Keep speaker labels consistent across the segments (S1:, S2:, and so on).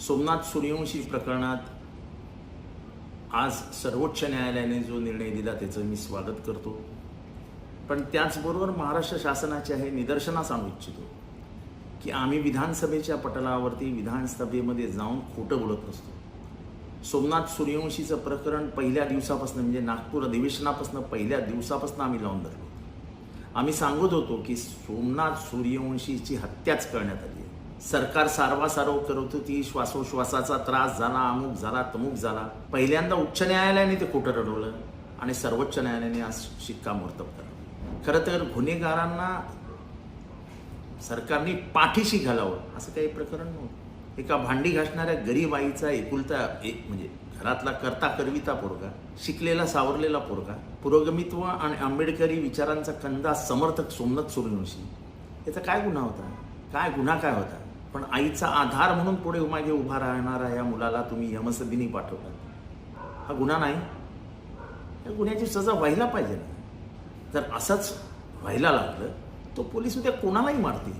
S1: सोमनाथ सूर्यवंशी प्रकरणात आज सर्वोच्च न्यायालयाने जो निर्णय दिला त्याचं मी स्वागत करतो. पण त्याचबरोबर महाराष्ट्र शासनाचे हे निदर्शनास आणू इच्छितो की आम्ही विधानसभेच्या पटलावरती विधानसभेमध्ये जाऊन खोटं बोलत नसतो सोमनाथ सूर्यवंशीचं प्रकरण पहिल्या दिवसापासून म्हणजे नागपूर अधिवेशनापासून पहिल्या दिवसापासून आम्ही लावून धरलो आम्ही सांगत होतो की सोमनाथ सूर्यवंशीची हत्याच करण्यात आली. सरकार सारवासारव करत होती श्वासोश्वासाचा त्रास झाला अमुक झाला तमुक झाला. पहिल्यांदा उच्च न्यायालयाने ते खोटं रडवलं आणि सर्वोच्च न्यायालयाने आज शिक्कामोर्तब करावं खरं तर गुन्हेगारांना सरकारने पाठीशी घालावं असं काही प्रकरण नव्हतं. एका भांडी घासणाऱ्या गरीब आईचा एकुलता एक म्हणजे घरातला करता करविता पोरगा शिकलेला सावरलेला पोरगा पुरोगमित्व आणि आंबेडकरी विचारांचा कंदा समर्थक सोमनाथ सूर्यवंशी. याचा काय गुन्हा होता? काय गुन्हा काय होता? पण आईचा आधार म्हणून पुढे मागे उभा राहणारा या मुलाला तुम्ही यमसदिनी पाठवता हा गुन्हा नाही. या गुन्ह्याची सजा व्हायला पाहिजे ना. जर असंच व्हायला लागलं तो पोलीस उद्या कोणालाही मारतील?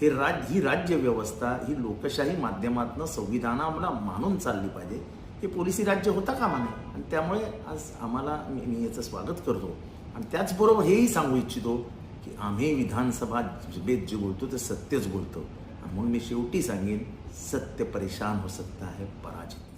S1: हे राज ही राज्य व्यवस्था ही लोकशाही माध्यमातनं संविधानाला मानून चालली पाहिजे. हे पोलिसी राज्य होता कामा नये. आणि त्यामुळे आज आम्हाला मी मी याचं स्वागत करतो. आणि त्याचबरोबर हेही सांगू इच्छितो की आम्ही विधानसभा सभेत जे बोलतो ते सत्यच बोलतो. म्हणून मी शेवटी सांगेन सत्य परेशान हो सकता है पराजित